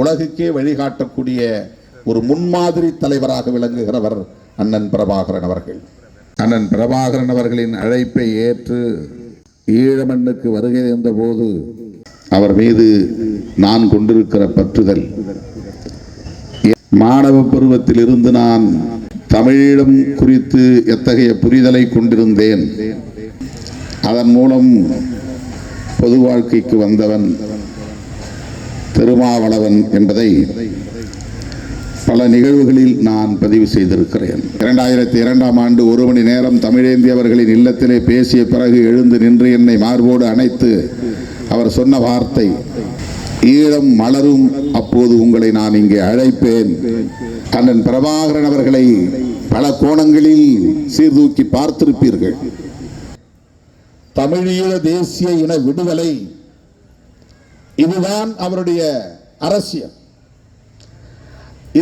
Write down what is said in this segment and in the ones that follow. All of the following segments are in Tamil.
உலகுக்கே வழிகாட்டக்கூடிய ஒரு முன்மாதிரி தலைவராக விளங்குகிறவர் அண்ணன் பிரபாகரன் அவர்கள். அண்ணன் பிரபாகரன் அவர்களின் அழைப்பை ஏற்று ஈழமண்ணுக்கு வருகை தந்தபோது அவர் மீது நான் கொண்டிருக்கிற பற்றுதல். மாணவ பருவத்தில் இருந்து நான் தமிழீழம் குறித்து எத்தகைய புரிதலை கொண்டிருந்தேன். அதன் மூலம் பொது வாழ்க்கைக்கு வந்தவன். திருமாவளவன் என்பதை பல நிகழ்வுகளில் நான் பதிவு செய்திருக்கிறேன். இரண்டாயிரத்தி இரண்டாம் ஆண்டு ஒரு மணி நேரம் தமிழேந்தி அவர்களின் இல்லத்திலே பேசிய பிறகு எழுந்து நின்று என்னை மார்போடு அணைத்து அவர் சொன்ன வார்த்தை ஈழம் மலரும் அப்போது உங்களை நான் இங்கே அழைப்பேன். அண்ணன் பிரபாகரன் அவர்களை பல கோணங்களில் சீர்தூக்கி பார்த்திருப்பீர்கள். தமிழீழ தேசிய இன விடுதலை இதுதான் அவருடைய அரசியல்.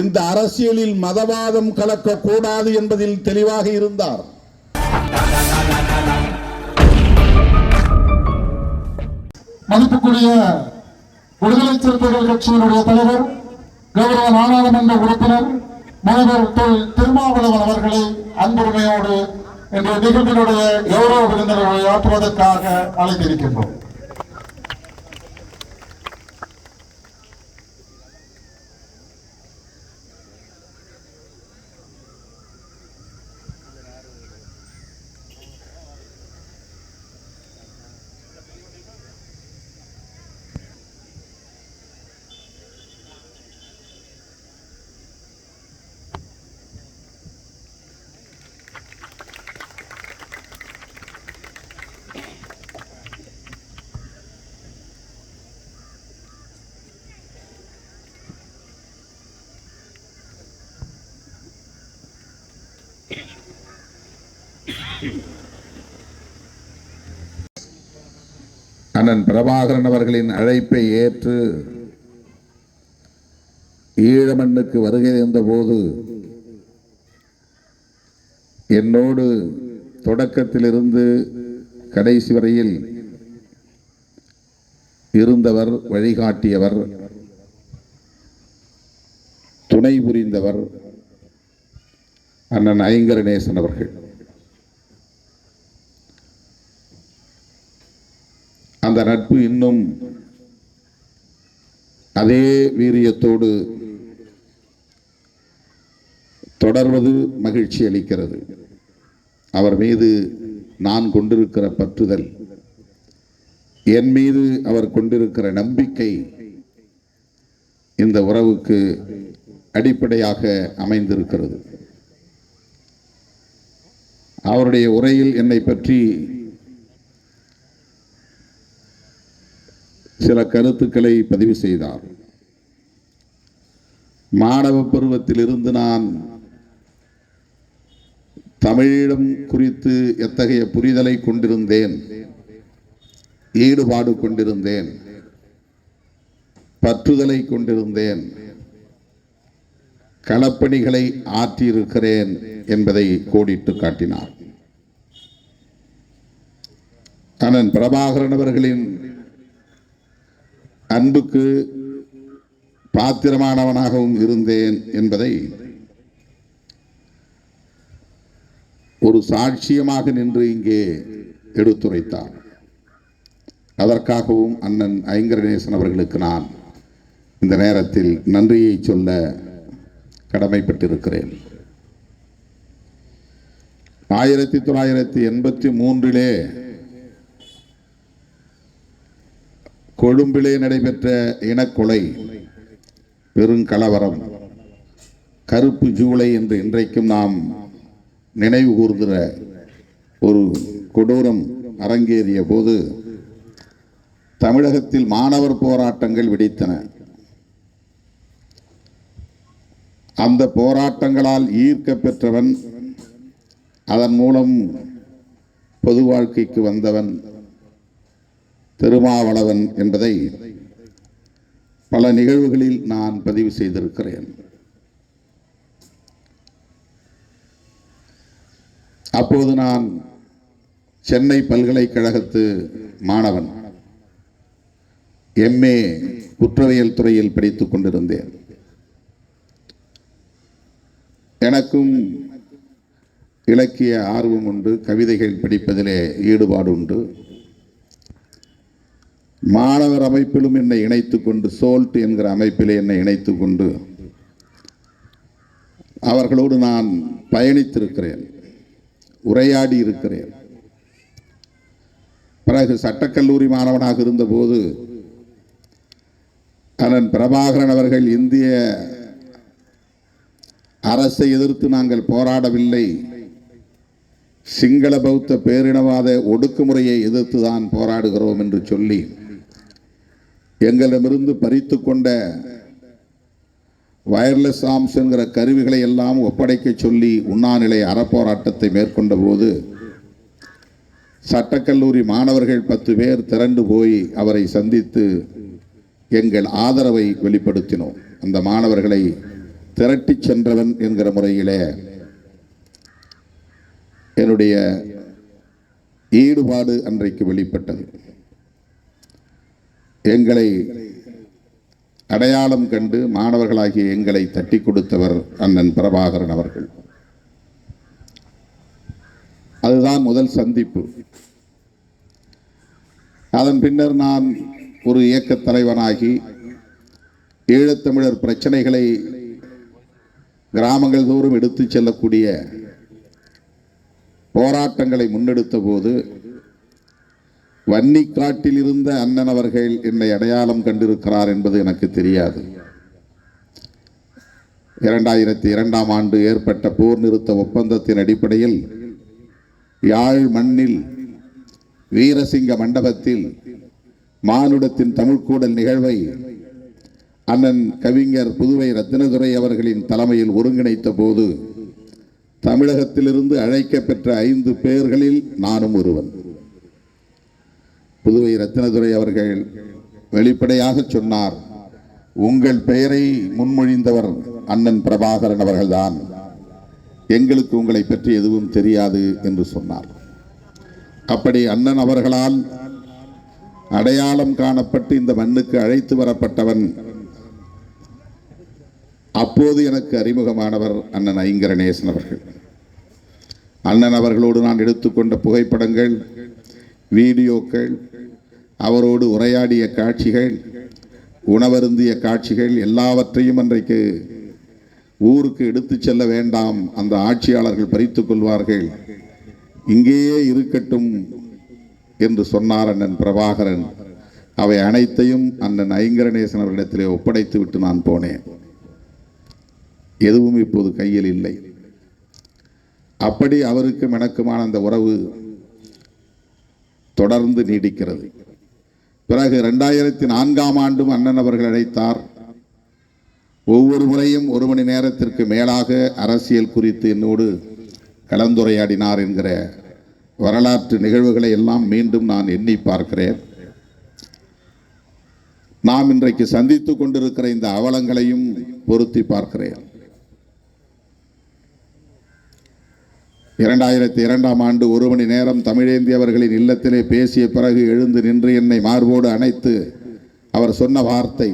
இந்த அரசியலில் மதவாதம் கலக்கக்கூடாது என்பதில் தெளிவாக இருந்தார். மதிப்புக்குரிய விடுதலை சிறுத்தைகள் கட்சியினுடைய தலைவர் கௌரவ நாடாளுமன்ற உறுப்பினர் முனைவர் தொல் திருமாவளவன் அவர்களை அன்புரிமையோடு இன்றைய நிகழ்வினுடைய கௌரவ விருந்தினரை ஆற்றுவதற்காக அழைத்திருக்கின்றோம். அண்ணன் பிரபாகரன் அவர்களின் அழைப்பை ஏற்று ஈழமண்ணுக்கு வருகை இருந்தபோது என்னோடு தொடக்கத்திலிருந்து கடைசி வரையில் இருந்தவர் வழிகாட்டியவர் துணை புரிந்தவர் அண்ணன் ஐங்கரநேசன் அவர்கள். அந்த நட்பு இன்னும் அதே வீரியத்தோடு தொடர்வது மகிழ்ச்சி அளிக்கிறது. அவர் மீது நான் கொண்டிருக்கிற பற்றுதல் என் மீது அவர் கொண்டிருக்கிற நம்பிக்கை இந்த உறவுக்கு அடிப்படையாக அமைந்திருக்கிறது. அவருடைய உரையில் என்னை பற்றி சில கருத்துக்களை பதிவு செய்தார். மாணவ பருவத்திலிருந்து நான் தமிழம் குறித்து எத்தகைய புரிதலை கொண்டிருந்தேன் ஈடுபாடு கொண்டிருந்தேன் பற்றுதலை கொண்டிருந்தேன் களப்பணிகளை ஆற்றியிருக்கிறேன் என்பதை கோடிட்டு காட்டினார். அண்ணன் பிரபாகரன் அவர்களின் அன்புக்கு பாத்திரமானவனாகவும் இருந்தேன் என்பதை ஒரு சாட்சியமாக நின்று இங்கே எடுத்துரைத்தார். அதற்காகவும் அண்ணன் ஐங்கரநேசன் அவர்களுக்கு நான் இந்த நேரத்தில் நன்றியை சொல்ல கடமைப்பட்டிருக்கிறேன். ஆயிரத்தி தொள்ளாயிரத்தி எண்பத்தி மூன்றிலே கொழும்பிலே நடைபெற்ற இனக்கொலை பெருங்கலவரம் கருப்பு ஜூலை என்று இன்றைக்கும் நாம் நினைவு கூர்கிற ஒரு கொடூரம் அரங்கேறிய போது தமிழகத்தில் மாணவர் போராட்டங்கள் வெடித்தன. அந்த போராட்டங்களால் ஈர்க்க பெற்றவன் அதன் மூலம் பொது வாழ்க்கைக்கு வந்தவன் திருமாவளவன் என்பதை பல நிகழ்வுகளில் நான் பதிவு செய்திருக்கிறேன். அப்போது நான் சென்னை பல்கலைக்கழகத்து மாணவன். எம்ஏ குற்றவியல் துறையில் படித்துக் கொண்டிருந்தேன். எனக்கும் இலக்கிய ஆர்வம் உண்டு கவிதைகள் படிப்பதிலே ஈடுபாடு உண்டு. மாணவர் அமைப்பிலும் என்னை இணைத்துக் கொண்டு சோல்ட் என்கிற அமைப்பிலே என்னை இணைத்துக் கொண்டு அவர்களோடு நான் பயணித்திருக்கிறேன் உரையாடி இருக்கிறேன். பிறகு சட்டக்கல்லூரி மாணவனாக இருந்தபோது அண்ணன் பிரபாகரன் அவர்கள் இந்திய அரசை எதிர்த்து நாங்கள் போராடவில்லை. சிங்கள பௌத்த பேரினவாத ஒடுக்குமுறையை எதிர்த்து தான் போராடுகிறோம் என்று சொல்லி எங்களிடமிருந்து பறித்து கொண்ட வயர்லெஸ் ஆம்ஸ் என்கிற கருவிகளை எல்லாம் ஒப்படைக்க சொல்லி உண்ணாநிலை அறப்போராட்டத்தை மேற்கொண்ட போது சட்டக்கல்லூரி மாணவர்கள் பத்து பேர் திரண்டு போய் அவரை சந்தித்து எங்கள் ஆதரவை வெளிப்படுத்தினோம். அந்த மாணவர்களை திரட்டிச் சென்றவன் என்கிற முறையிலே என்னுடைய ஈடுபாடு அன்றைக்கு வெளிப்பட்டது. எங்களை அடையாளம் கண்டு மாணவர்களாகிய எங்களை தட்டி கொடுத்தவர் அண்ணன் பிரபாகரன் அவர்கள். அதுதான் முதல் சந்திப்பு. அதன் பின்னர் நான் ஒரு இயக்கத் தலைவனாகி ஈழத்தமிழர் பிரச்சனைகளை கிராமங்கள் தோறும் எடுத்துச் செல்லக்கூடிய போராட்டங்களை முன்னெடுத்த போது வன்னிக்காட்டில் இருந்த அண்ணன் அவர்கள் என்னை அடையாளம் கண்டிருக்கிறார் என்பது எனக்கு தெரியாது. இரண்டாயிரத்தி இரண்டாம் ஆண்டு ஏற்பட்ட போர் நிறுத்த ஒப்பந்தத்தின் அடிப்படையில் யாழ் மண்ணில் வீரசிங்க மண்டபத்தில் மானுடத்தின் தமிழ்க்கூடல் நிகழ்வை அண்ணன் கவிஞர் புதுவை ரத்தினதுரை அவர்களின் தலைமையில் ஒருங்கிணைத்த போது தமிழகத்திலிருந்து அழைக்கப்பெற்ற ஐந்து பேர்களில் நானும் ஒருவன். புதுவை ரத்தினதுரை அவர்கள் வெளிப்படையாக சொன்னார் உங்கள் பெயரை முன்மொழிந்தவர் அண்ணன் பிரபாகரன் அவர்கள்தான். எங்களுக்கு உங்களை பற்றி எதுவும் தெரியாது என்று சொன்னார். அப்படி அண்ணன் அவர்களால் அடையாளம் காணப்பட்டு இந்த மண்ணுக்கு அழைத்து வரப்பட்டவன் அப்போது எனக்கு அறிமுகமானவர் அண்ணன் ஐங்கரநேசன் அவர்கள். அண்ணன் அவர்களோடு நான் எடுத்துக்கொண்ட புகைப்படங்கள் வீடியோக்கள் அவரோடு உரையாடிய காட்சிகள் உணவருந்திய காட்சிகள் எல்லாவற்றையும் அன்றைக்கு ஊருக்கு எடுத்துச் செல்ல வேண்டாம் அந்த ஆட்சியாளர்கள் பறித்து கொள்வார்கள். இங்கேயே இருக்கட்டும் என்று சொன்னார் அண்ணன் பிரபாகரன். அவை அனைத்தையும் அண்ணன் ஐங்கரநேசன் அவர்களிடத்திலே ஒப்படைத்து விட்டு நான் போனேன். எதுவும் இப்போது கையில் இல்லை. அப்படி அவருக்கும் எனக்குமான அந்த உறவு தொடர்ந்து நீடிக்கிறது. பிறகு ரெண்டாயிரத்தி நான்காம் ஆண்டும் அண்ணன் அவர்கள் அழைத்தார். ஒவ்வொரு முறையும் ஒரு மணி நேரத்திற்கு மேலாக அரசியல் குறித்து என்னோடு கலந்துரையாடினார் என்கிற வரலாற்று நிகழ்வுகளை எல்லாம் மீண்டும் நான் எண்ணி பார்க்கிறேன். நாம் இன்றைக்கு சந்தித்துக் கொண்டிருக்கிற இந்த அவலங்களையும் பொருத்தி பார்க்கிறேன். இரண்டாயிரத்தி இரண்டாம் ஆண்டு ஒரு மணி நேரம் தமிழேந்தியவர்களின் இல்லத்திலே பேசிய பிறகு எழுந்து நின்று என்னை மார்போடு அணைத்து அவர் சொன்ன வார்த்தை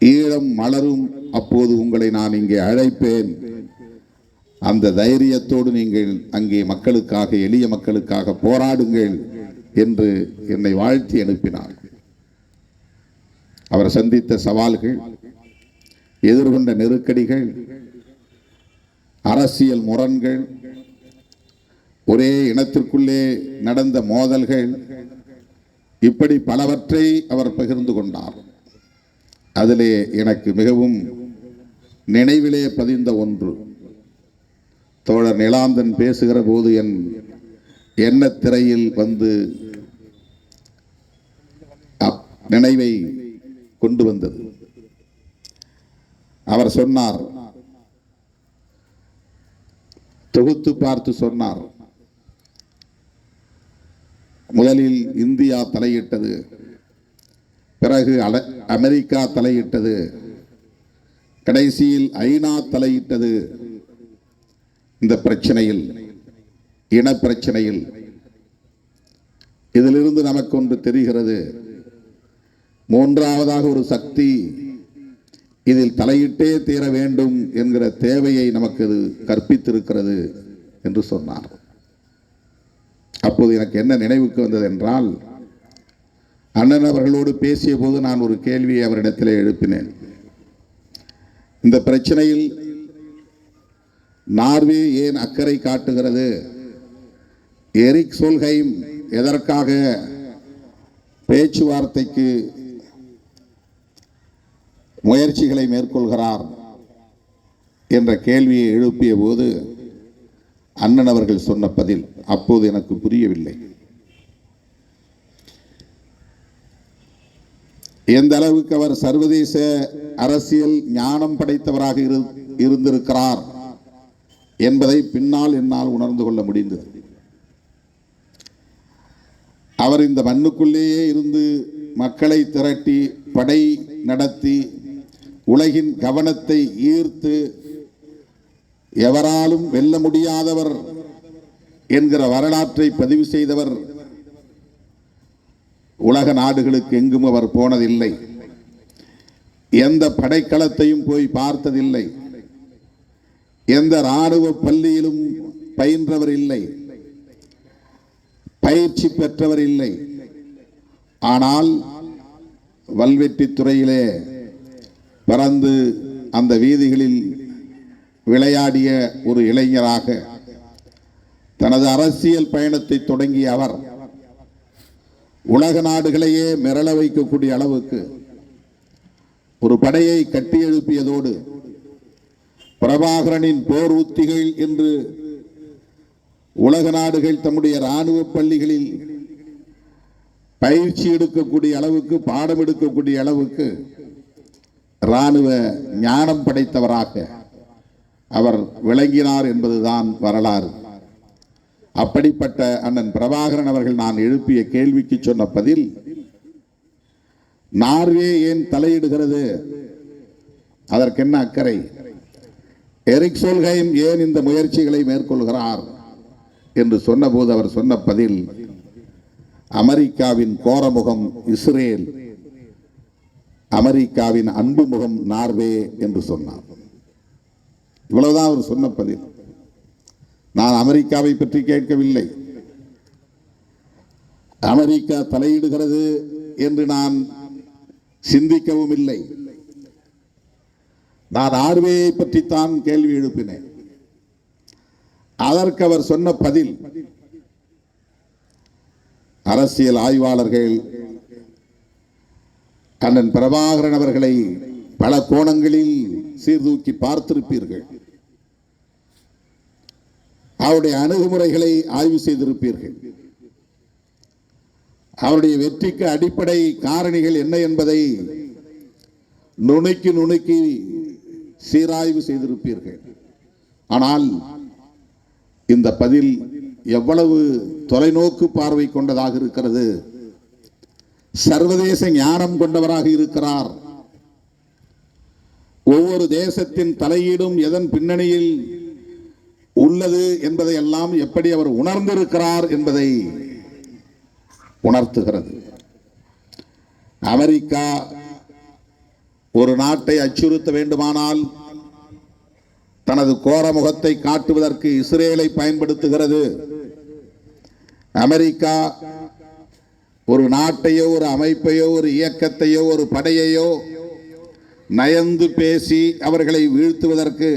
ஈழம் மலரும் அப்போது உங்களை நான் இங்கே அழைப்பேன். அந்த தைரியத்தோடு நீங்கள் அங்கே மக்களுக்காக எளிய மக்களுக்காக போராடுங்கள் என்று என்னை வாழ்த்தி அனுப்பினார். அவர் சந்தித்த சவால்கள் எதிர்கொண்ட நெருக்கடிகள் அரசியல் முரண்கள் ஒரே இனத்திற்குள்ளே நடந்த மோதல்கள் இப்படி பலவற்றை அவர் பகிர்ந்து கொண்டார். அதிலே எனக்கு மிகவும் நினைவிலே பதிந்த ஒன்று. தோழர் நிலாந்தன் பேசுகிற போது என் எண்ண திரையில் வந்து அப்- நினைவை கொண்டு வந்தது. அவர் சொன்னார் தொகுத்து பார்த்து சொன்னார். முதலில் இந்தியா தலையிட்டது பிறகு அமெரிக்கா தலையிட்டது கடைசியில் ஐநா தலையிட்டது இந்த பிரச்சனையில் இன பிரச்சனையில். இதிலிருந்து நமக்கு ஒன்று தெரிகிறது மூன்றாவதாக ஒரு சக்தி இதில் தலையிட்டே தீர வேண்டும் என்கிற தேவையை நமக்கு இது கற்பித்திருக்கிறது என்று சொன்னார். அப்போது எனக்கு என்ன நினைவுக்கு வந்தது என்றால் அண்ணன் அவர்களோடு பேசிய போது நான் ஒரு கேள்வியை அவரிடத்திலே எழுப்பினேன். இந்த பிரச்சனையில் நார்வே ஏன் அக்கறை காட்டுகிறது? எரிக் சொல்ஹைம் எதற்காக பேச்சுவார்த்தைக்கு முயற்சிகளை மேற்கொள்கிறார் என்ற கேள்வியை எழுப்பிய போது அண்ணன் அவர்கள் சொன்ன பதில் அப்போது எனக்கு புரியவில்லை. எந்த அளவுக்கு அவர் சர்வதேச அரசியல் ஞானம் படைத்தவராக இரு- இருந்திருக்கிறார் என்பதை பின்னால் என்னால் உணர்ந்து கொள்ள முடிந்தது. அவர் இந்த மண்ணுக்குள்ளேயே இருந்து மக்களை திரட்டி படை நடத்தி உலகின் கவனத்தை ஈர்த்து எவராலும் வெல்ல முடியாதவர் என்கிற வரலாற்றை பதிவு செய்தவர் உலக நாடுகளுக்கு எங்கும் அவர் போனதில்லை. எந்த படைக்களத்தையும் போய் பார்த்ததில்லை. எந்த இராணுவ பள்ளியிலும் பயின்றவர் இல்லை பயிற்சி பெற்றவர் இல்லை ஆனால் வல்வெட்டித் துறையிலே பறந்து அந்த வீதிகளில் விளையாடிய ஒரு இளைஞராக தனது அரசியல் பயணத்தை தொடங்கிய அவர் உலக நாடுகளையே மிரள வைக்கக்கூடிய அளவுக்கு ஒரு படையை கட்டி எழுப்பியதோடு பிரபாகரனின் போர் உத்திகள் என்று உலக நாடுகள் தம்முடைய இராணுவ பள்ளிகளில் பயிற்சி எடுக்கக்கூடிய அளவுக்கு பாடம் எடுக்கக்கூடிய அளவுக்கு இராணுவ ஞானம் படைத்தவராக அவர் விளங்கினார் என்பதுதான் வரலாறு. அப்படிப்பட்ட அண்ணன் பிரபாகரன் அவர்கள் நான் எழுப்பிய கேள்விக்கு சொன்ன பதில் நார்வே ஏன் தலையிடுகிறது? அதற்கென்ன அக்கறை? எரிக் சோல்கைம் ஏன் இந்த முயற்சிகளை மேற்கொள்கிறார்? என்று சொன்னபோது அவர் சொன்ன பதில் அமெரிக்காவின் கோரமுகம் இஸ்ரேல். அமெரிக்காவின் அன்பு முகம் நார்வே என்று சொன்னார். இவ்வளவுதான் அவர் சொன்ன பதில். நான் அமெரிக்காவை பற்றி கேட்கவில்லை. அமெரிக்கா தலையிடுகிறது என்று நான் சிந்திக்கவும் இல்லை. நான் ஆர்வேயை பற்றித்தான் கேள்வி எழுப்பினேன். அதற்கு அவர் சொன்ன பதில் அரசியல் ஆய்வாளர்கள் கண்ணன் பிரபாகரன் அவர்களை பல கோணங்களில் சீர்தூக்கி பார்த்திருப்பீர்கள். அவருடைய அணுகுமுறைகளை ஆய்வு செய்திருப்பீர்கள். அவருடைய வெற்றிக்கு அடிப்படை காரணிகள் என்ன என்பதை நுணுக்கி நுணுக்கி சீராய்வு செய்திருப்பீர்கள். ஆனால் இந்த பதில் எவ்வளவு தொலைநோக்கு பார்வை கொண்டதாக இருக்கிறது? சர்வதேச ஞானம் கொண்டவராக இருக்கிறார். ஒவ்வொரு தேசத்தின் தலையீடும் எதன் பின்னணியில் உள்ளது என்பதை எல்லாம் எப்படி அவர் உணர்ந்திருக்கிறார் என்பதை உணர்த்துகிறது. அமெரிக்கா ஒரு நாட்டை அச்சுறுத்த வேண்டுமானால் தனது கோர முகத்தை காட்டுவதற்கு இஸ்ரேலை பயன்படுத்துகிறது. அமெரிக்கா ஒரு நாட்டையோ ஒரு அமைப்பையோ ஒரு இயக்கத்தையோ ஒரு படையையோ நயந்து பேசி அவர்களை வீழ்த்துவதற்கு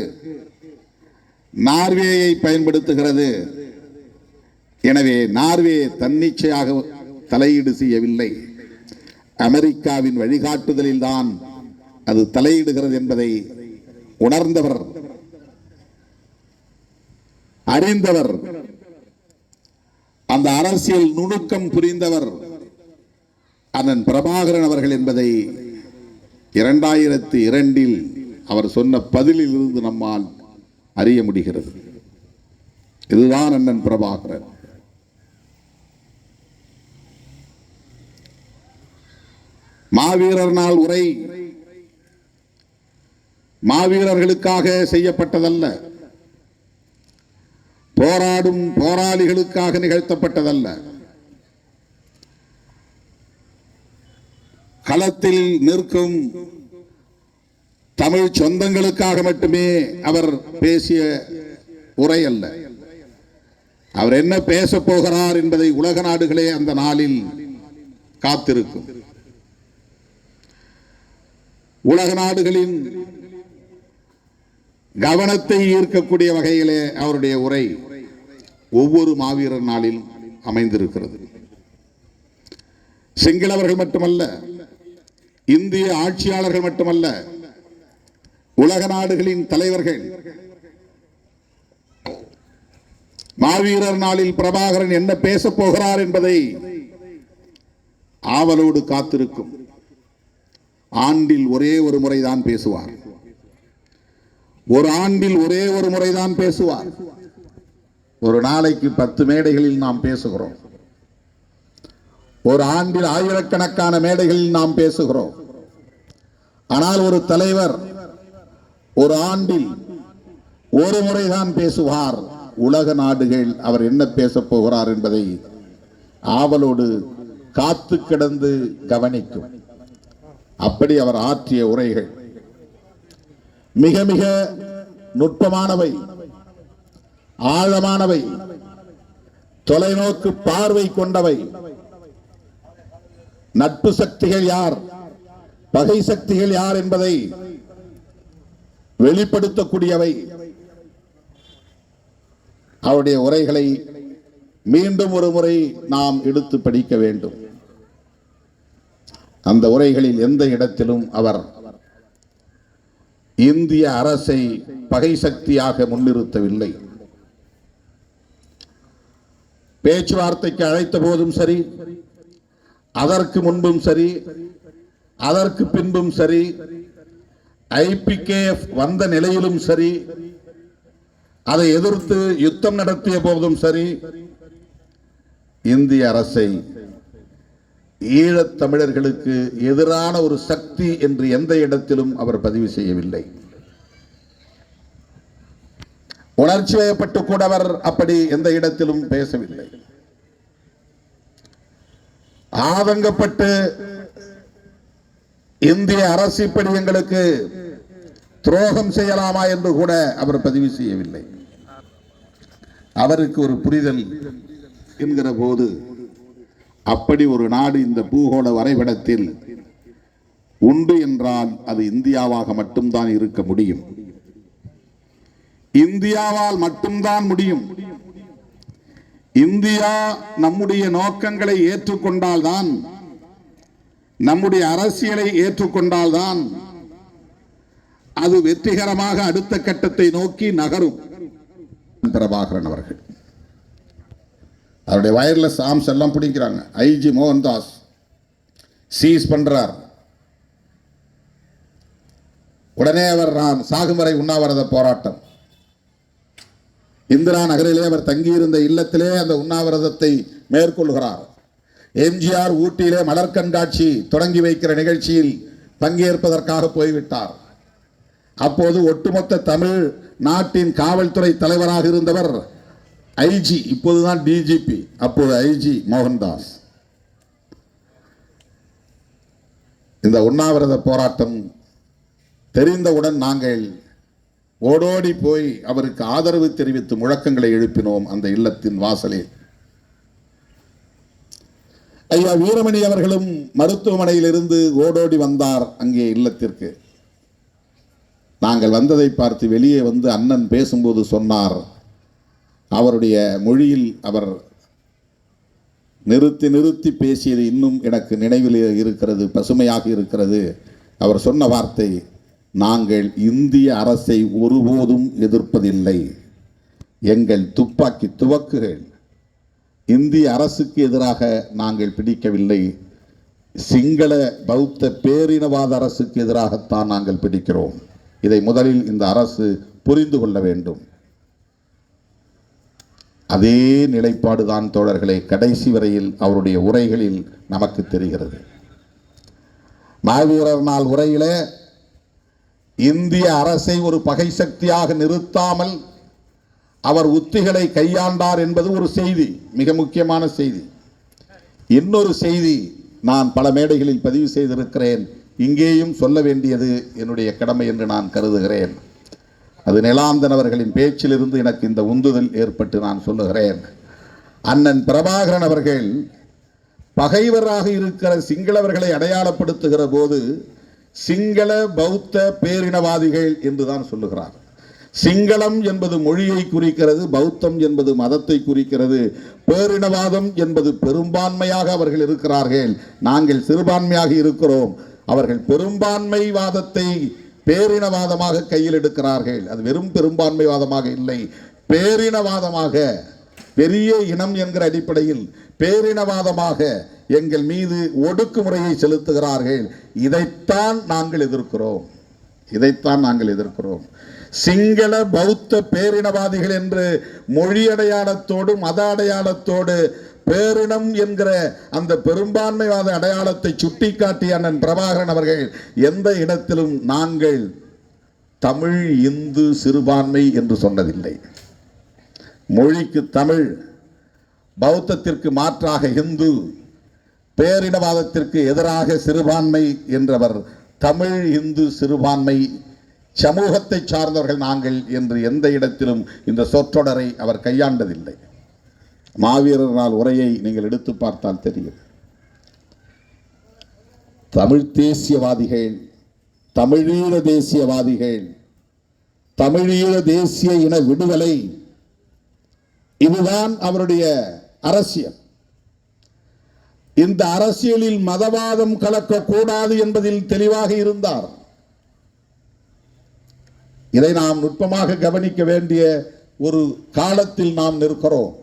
நார்வேயை பயன்படுத்துகிறது. எனவே நார்வே தன்னிச்சையாக தலையீடு செய்யவில்லை. அமெரிக்காவின் வழிகாட்டுதலில் தான் அது தலையிடுகிறது என்பதை உணர்ந்தவர் அறிந்தவர் அந்த அரசியல் நுணுக்கம் புரிந்தவர் அண்ணன் பிரபாகரன் அவர்கள் என்பதை இரண்டாயிரத்தி இரண்டில் அவர் சொன்ன பதிலில் இருந்து நம்மால் அறிய முடிகிறது. இதுதான் அண்ணன் பிரபாகரன். மாவீரர் நாள் உரை மாவீரர்களுக்காக செய்யப்பட்டதல்ல. போராடும் போராளிகளுக்காக நிகழ்த்தப்பட்டதல்ல. களத்தில் நிற்கும் தமிழ் சொந்தங்களுக்காக மட்டுமே அவர் பேசிய உரை அல்ல. அவர் என்ன பேச போகிறார் என்பதை உலக நாடுகளே அந்த நாளில் காத்திருக்கும். உலக நாடுகளின் கவனத்தை ஈர்க்கக்கூடிய வகையிலே அவருடைய உரை ஒவ்வொரு மாவீரர் நாளில் அமைந்திருக்கிறது. சிங்களவர்கள் மட்டுமல்ல இந்திய ஆட்சியாளர்கள் மட்டுமல்ல உலக நாடுகளின் தலைவர்கள். மாவீரர் நாளில் பிரபாகரன் என்ன பேசப் போகிறார் என்பதை ஆவலோடு காத்திருக்கும். ஆண்டில் ஒரே ஒரு முறைதான் பேசுவார். ஒரு ஆண்டில் ஒரே ஒரு முறைதான் பேசுவார். ஒரு நாளைக்கு பத்து மேடைகளில் நாம் பேசுகிறோம். ஒரு ஆண்டில் ஆயிரக்கணக்கான மேடைகளில் நாம் பேசுகிறோம். ஆனால் ஒரு தலைவர் ஒரு ஆண்டில் ஒரு முறைதான் பேசுவார். உலக நாடுகள் அவர் என்ன பேசப் போகிறார் என்பதை ஆவலோடு காத்து கிடந்து கவனிக்கும். அப்படி அவர் ஆற்றிய உரைகள் மிக மிக நுட்பமானவை ஆழமானவை தொலைநோக்கு பார்வை கொண்டவை. நட்பு சக்திகள் யார்? பகை சக்திகள் யார் என்பதை வெளிப்படுத்தக்கூடியவை. அவருடைய உரைகளை மீண்டும் ஒரு முறை நாம் எடுத்து படிக்க வேண்டும். அந்த உரைகளில் எந்த இடத்திலும் அவர் இந்திய அரசை பகை சக்தியாக முன்னிறுத்தவில்லை. பேச்சுவார்த்தைக்கு அழைத்த போதும் சரி அதற்கு முன்பும் சரி அதற்கு பின்பும் சரி ஐபிகேஎஃப் வந்த நிலையிலும் சரி அதை எதிர்த்து யுத்தம் நடத்திய போதும் சரி இந்திய அரசை ஈழத் தமிழர்களுக்கு எதிரான ஒரு சக்தி என்று எந்த இடத்திலும் அவர் பதிவு செய்யவில்லை. உணர்ச்சி வயப்பட்டு கூட அவர் அப்படி எந்த இடத்திலும் பேசவில்லை. ஆதங்கப்பட்டு இந்திய அரசு இப்படி எங்களுக்கு துரோகம் செய்யலாமா என்று கூட அவர் பதிவு செய்யவில்லை. அவருக்கு ஒரு புரிதல் என்கிற போது அப்படி ஒரு நாடு இந்த பூகோள வரைபடத்தில் உண்டு என்றால் அது இந்தியாவாக மட்டும்தான் இருக்க முடியும். இந்தியாவால் மட்டும்தான் முடியும். இந்தியா நம்முடைய நோக்கங்களை ஏற்றுக்கொண்டால்தான் நம்முடைய அரசியலை ஏற்றுக்கொண்டால்தான் அது வெற்றிகரமாக அடுத்த கட்டத்தை நோக்கி நகரும். பிரபாகரன் அவர்கள். அவருடைய வயர்லெஸ் ஆம்ஸ் எல்லாம் பிடிக்கிறாங்க. ஐஜி மோகன்தாஸ் சீஸ் பண்றார். உடனே அவர் நான் சாகும் வரை உண்ணாவிரத போராட்டம். இந்திரா நகரிலே அவர் தங்கியிருந்த இல்லத்திலே அந்த உண்ணாவிரதத்தை மேற்கொள்கிறார். எம்ஜிஆர் ஊட்டியிலே மலர் கண்காட்சி தொடங்கி வைக்கிற நிகழ்ச்சியில் பங்கேற்பதற்காக போய்விட்டார். அப்போது ஒட்டுமொத்த தமிழ் நாட்டின் காவல்துறை தலைவராக இருந்தவர் ஐஜி இப்போதுதான் டிஜிபி அப்போது ஐஜி மோகன்தாஸ். இந்த உண்ணாவிரத போராட்டம் தெரிந்தவுடன் நாங்கள் ஓடோடி போய் அவருக்கு ஆதரவு தெரிவித்து முழக்கங்களை எழுப்பினோம் அந்த இல்லத்தின் வாசலில் ஐயா வீரமணி அவர்களும் மருத்துவமனையில் இருந்து ஓடோடி வந்தார் அங்கே இல்லத்திற்கு. நாங்கள் வந்ததை பார்த்து வெளியே வந்து அண்ணன் பேசும்போது சொன்னார் அவருடைய மொழியில் அவர் நிறுத்தி நிறுத்தி பேசியது இன்னும் எனக்கு நினைவில் இருக்கிறது பசுமையாக இருக்கிறது. அவர் சொன்ன வார்த்தை நாங்கள் இந்திய அரசை ஒருபோதும் எதிர்ப்பதில்லை. எங்கள் துப்பாக்கி துவக்குகள் இந்திய அரசுக்கு எதிராக நாங்கள் பிடிக்கவில்லை. சிங்கள பௌத்த பேரினவாத அரசுக்கு எதிராகத்தான் நாங்கள் பிடிக்கிறோம். இதை முதலில் இந்த அரசு புரிந்து கொள்ள வேண்டும். அதே நிலைப்பாடுதான் தோழர்களே கடைசி வரையில் அவருடைய உரைகளில் நமக்கு தெரிகிறது. மாவீரர் நாள் உரையில இந்திய அரசை ஒரு பகை சக்தியாக நிறுத்தாமல் அவர் உத்திகளை கையாண்டார் என்பது ஒரு செய்தி மிக முக்கியமான செய்தி. இன்னொரு செய்தி நான் பல மேடைகளில் பதிவு செய்திருக்கிறேன். இங்கேயும் சொல்ல வேண்டியது என்னுடைய கடமை என்று நான் கருதுகிறேன். அது நிலாந்தன் அவர்களின் பேச்சிலிருந்து எனக்கு இந்த உந்துதல் ஏற்பட்டு நான் சொல்லுகிறேன். அண்ணன் பிரபாகரன் அவர்கள் பகைவராக இருக்கிற சிங்களவர்களை அடையாளப்படுத்துகிற போது சிங்கள பௌத்த பேரினவாதிகள் என்றுதான் சொல்லுகிறார். சிங்களம் என்பது மொழியை குறிக்கிறது பௌத்தம் என்பது மதத்தை குறிக்கிறது பேரினவாதம் என்பது பெரும்பான்மையாக அவர்கள் இருக்கிறார்கள். நாங்கள் சிறுபான்மையாக இருக்கிறோம். அவர்கள் பெரும்பான்மைவாதத்தை பேரினவாதமாக கையில் எடுக்கிறார்கள். அது வெறும் பெரும்பான்மைவாதமாக இல்லை. பேரினவாதமாக பெரிய இனம் என்கிற அடிப்படையில் பேரினவாதமாக எங்கள் மீது ஒடுக்குமுறையை செலுத்துகிறார்கள். இதைத்தான் நாங்கள் எதிர்க்கிறோம். இதைத்தான் நாங்கள் எதிர்க்கிறோம். சிங்கள பௌத்த பேரினவாதிகள் என்று மொழி அடையாளத்தோடு மத அடையாளத்தோடு பேரினம் என்கிற அந்த பெரும்பான்மைவாத அடையாளத்தை சுட்டிக்காட்டிய அண்ணன் பிரபாகரன் அவர்கள் எந்த இடத்திலும் நாங்கள் தமிழ் இந்து சிறுபான்மை என்று சொன்னதில்லை. மொழிக்கு தமிழ் பௌத்தத்திற்கு மாற்றாக இந்து பேரினவாதத்திற்கு எதிராக சிறுபான்மை என்றவர் தமிழ் இந்து சிறுபான்மை சமூகத்தை சார்ந்தவர்கள் நாங்கள் என்று எந்த இடத்திலும் இந்த சொற்றொடரை அவர் கையாண்டதில்லை. மாவீரர் நாள் உரையை நீங்கள் எடுத்து பார்த்தால் தெரியும். தமிழ் தேசியவாதிகள் தமிழீழ தேசியவாதிகள் தமிழீழ தேசிய இன விடுதலை இதுதான் அவருடைய அரசியல். இந்த அரசியலில் மதவாதம் கலக்கக்கூடாது என்பதில் தெளிவாக இருந்தார். இதை நாம் நுட்பமாக கவனிக்க வேண்டிய ஒரு காலத்தில் நாம் நிற்கிறோம்.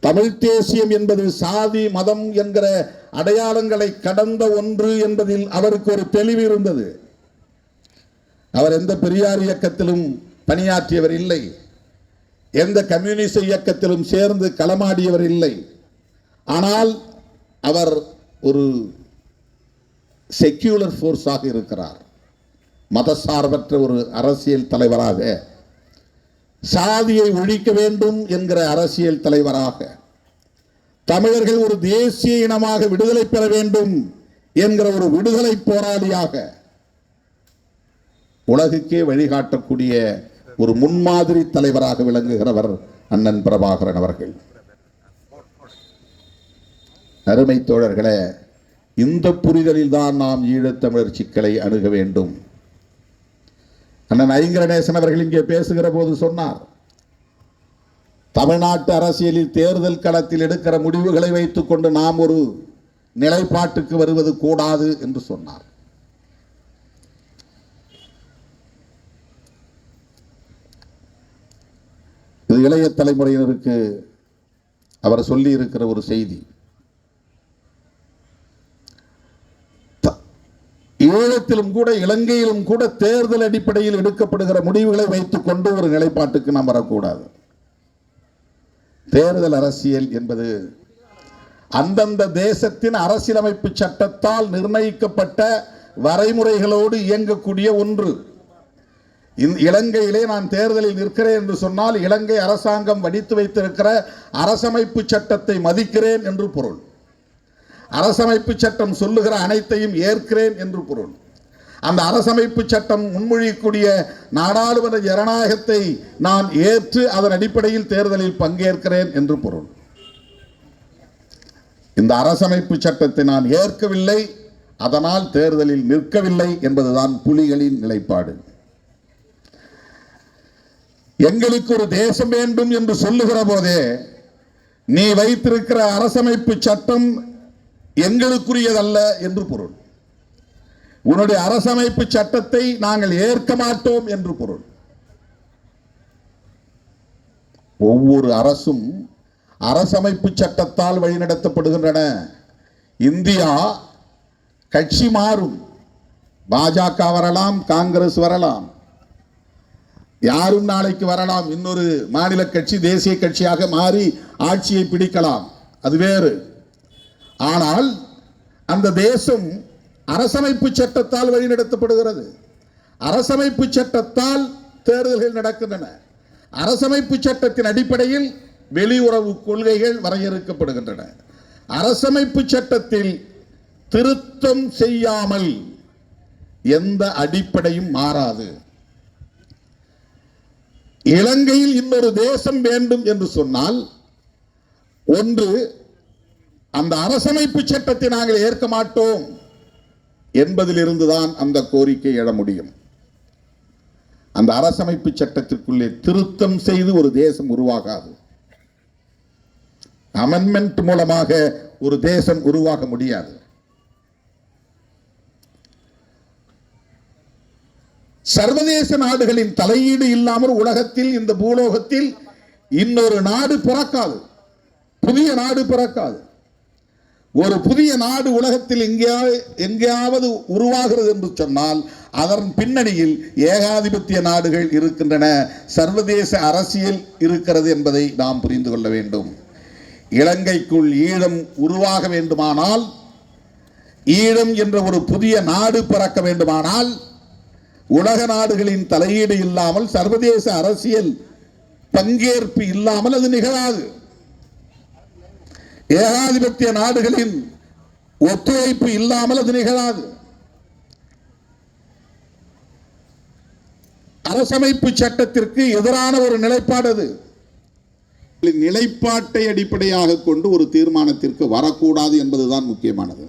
தமிழ் தேசியம் என்பது சாதி மதம் என்கிற அடையாளங்களை கடந்த ஒன்று என்பதில் அவருக்கு ஒரு தெளிவு இருந்தது. அவர் எந்த பெரியார் இயக்கத்திலும் பணியாற்றியவர் இல்லை. எந்த கம்யூனிஸ்ட் இயக்கத்திலும் சேர்ந்து களமாடியவர் இல்லை. ஆனால் அவர் ஒரு செக்யூலர் ஃபோர்ஸாக இருக்கிறார். மதசார்பற்ற ஒரு அரசியல் தலைவராக சாதியை ஒழிக்க வேண்டும் என்கிற அரசியல் தலைவராக தமிழர்கள் ஒரு தேசிய இனமாக விடுதலை பெற வேண்டும் என்கிற ஒரு விடுதலை போராளியாக உலகுக்கே வழிகாட்டக்கூடிய ஒரு முன்மாதிரி தலைவராக விளங்குகிறவர் அண்ணன் பிரபாகரன் அவர்கள். அருமை தோழர்களே இந்த புரிதலில் தான் நாம் ஈழத்தமிழர் சிக்கலை அணுக வேண்டும். அண்ணன் ஐங்கரநேசன் அவர்கள் இங்கே பேசுகிற போது சொன்னார் தமிழ்நாட்டு அரசியலில் தேர்தல் களத்தில் எடுக்கிற முடிவுகளை வைத்துக்கொண்டு நாம் ஒரு நிலைப்பாட்டுக்கு வருவது கூடாது என்று சொன்னார். இது இளைய தலைமுறையினருக்கு அவர் சொல்லி இருக்கிற ஒரு செய்தி. ஈழத்திலும் கூட இலங்கையிலும் கூட தேர்தல் அடிப்படையில் எடுக்கப்படுகிற முடிவுகளை வைத்துக்கொண்டு ஒரு நிலைப்பாட்டுக்கு நாம் வரக்கூடாது. தேர்தல் அரசியல் என்பது அந்தந்த தேசத்தின் அரசியலமைப்பு சட்டத்தால் நிர்ணயிக்கப்பட்ட வரைமுறைகளோடு இயங்கக்கூடிய ஒன்று. இலங்கையிலே நான் தேர்தலில் நிற்கிறேன் என்று சொன்னால் இலங்கை அரசாங்கம் வடித்து வைத்திருக்கிற அரசமைப்பு சட்டத்தை மதிக்கிறேன் என்று பொருள். அரசமைப்பு சட்டம் சொல்லுகிற அனைத்தையும் ஏற்கிறேன் என்று பொருள். அந்த அரசமைப்பு சட்டம் முன்மொழியக்கூடிய நாடாளுமன்ற ஜனநாயகத்தை நான் ஏற்று அதன் அடிப்படையில் தேர்தலில் பங்கேற்கிறேன் என்று பொருள். இந்த அரசமைப்பு சட்டத்தை நான் ஏற்கவில்லை அதனால் தேர்தலில் நிற்கவில்லை என்பதுதான் புலிகளின் நிலைப்பாடு. எங்களுக்கு ஒரு தேசம் வேண்டும் என்று சொல்லுகிற போதே நீ வைத்திருக்கிற அரசமைப்பு சட்டம் எங்களுக்குரியதல்ல என்று பொருள். உன்னுடைய அரசமைப்பு சட்டத்தை நாங்கள் ஏற்க மாட்டோம் என்று பொருள். ஒவ்வொரு அரசும் அரசமைப்பு சட்டத்தால் வழிநடத்தப்படுகின்றன. இந்தியா கட்சி மாறும். பாஜக வரலாம் காங்கிரஸ் வரலாம். யாரும் நாளைக்கு வரலாம். இன்னொரு மாநில கட்சி தேசிய கட்சியாக மாறி ஆட்சியை பிடிக்கலாம். அது வேறு. ஆனால் அந்த தேசம் அரசமைப்பு சட்டத்தால் வழிநடத்தப்படுகிறது. அரசமைப்பு சட்டத்தால் தேர்தல்கள் நடக்கின்றன. அரசமைப்பு சட்டத்தின் அடிப்படையில் வெளியுறவு கொள்கைகள் வரையறுக்கப்படுகின்றன. அரசமைப்பு சட்டத்தில் திருத்தம் செய்யாமல் எந்த அடிப்படையும் மாறாது. இலங்கையில் இன்னொரு தேசம் வேண்டும் என்று சொன்னால் ஒன்று அந்த அரசமைப்பு சட்டத்தை நாங்கள் ஏற்க மாட்டோம் என்பதிலிருந்துதான் அந்த கோரிக்கை எழ முடியும். அந்த அரசமைப்பு சட்டத்திற்குள்ளே திருத்தம் செய்து ஒரு தேசம் உருவாகாது. அமெண்ட்மெண்ட் மூலமாக ஒரு தேசம் உருவாக முடியாது. சர்வதேச நாடுகளின் தலையீடு இல்லாமல் உலகத்தில் இந்த பூலோகத்தில் இன்னொரு நாடு பிறக்காது. புதிய நாடு பிறக்காது. ஒரு புதிய நாடு உலகத்தில் எங்கேயாவது எங்கேயாவது உருவாகிறது என்று சொன்னால் அதன் பின்னணியில் ஏகாதிபத்திய நாடுகள் இருக்கின்றன. சர்வதேச அரசியல் இருக்கிறது என்பதை நாம் புரிந்து கொள்ள வேண்டும். இலங்கைக்குள் ஈழம் உருவாக வேண்டுமானால் ஈழம் என்ற ஒரு புதிய நாடு பிறக்க வேண்டுமானால் உலக நாடுகளின் தலையீடு இல்லாமல் சர்வதேச அரசியல் பங்கேற்பு இல்லாமல் அது நிகழாது. ஏகாதிபத்திய நாடுகளின் ஒத்துழைப்பு இல்லாமல் அது நிகழாது. அரசமைப்பு சட்டத்திற்கு எதிரான ஒரு நிலைப்பாடு அது. நிலைப்பாட்டை அடிப்படையாக கொண்டு ஒரு தீர்மானத்திற்கு வரக்கூடாது என்பதுதான் முக்கியமானது.